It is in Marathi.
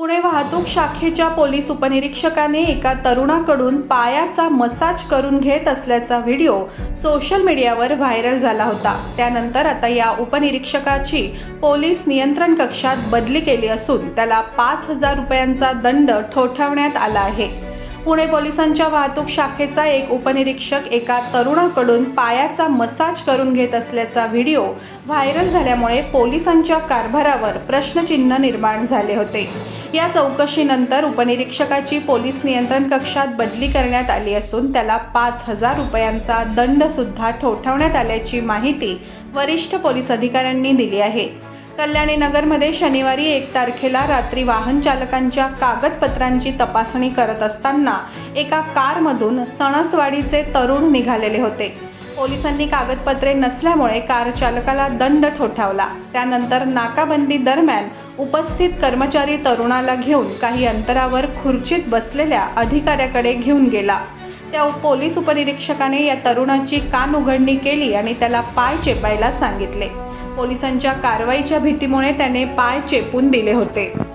पुणे वाहतूक शाखेच्या पोलीस उपनिरीक्षकाने एका तरुणाकडून पायाचा मसाज करून घेत असल्याचा व्हिडिओ सोशल मीडियावर व्हायरल झाला होता. त्यानंतर आता या उपनिरीक्षकाची पोलीस नियंत्रण कक्षात बदली केली असून त्याला पाच हजार रुपयांचा दंड ठोठावण्यात आला आहे. पुणे पोलिसांच्या वाहतूक शाखेचा एक उपनिरीक्षक एका तरुणाकडून पायाचा मसाज करून घेत असल्याचा व्हिडिओ व्हायरल झाल्यामुळे पोलिसांच्या कारभारावर प्रश्नचिन्ह निर्माण झाले होते. या चौकशीनंतर उपनिरीक्षकाची पोलीस नियंत्रण कक्षात बदली करण्यात आली असून त्याला पाच हजार रुपयांचा दंडसुद्धा ठोठावण्यात आल्याची माहिती वरिष्ठ पोलीस अधिकाऱ्यांनी दिली आहे. कल्याणी नगरमध्ये शनिवारी एक तारखेला रात्री वाहन चालकांच्या कागदपत्रांची तपासणी करत असताना एका कारमधून सणसवाडीचे तरुण निघालेले होते. पोलिसांनी कागदपत्रे नसल्यामुळे कार चालकाला दंड ठोठावला. त्यानंतर नाकाबंदी दरम्यान उपस्थित कर्मचारी तरुणाला घेऊन काही अंतरावर खुर्चीत बसलेल्या अधिकाऱ्याकडे घेऊन गेला. त्या पोलीस उपनिरीक्षकाने या तरुणाची कान उघडणी केली आणि त्याला पाय चेपायला सांगितले. पोलिसांच्या कारवाईच्या भीतीमुळे त्याने पाय चेपून दिले होते.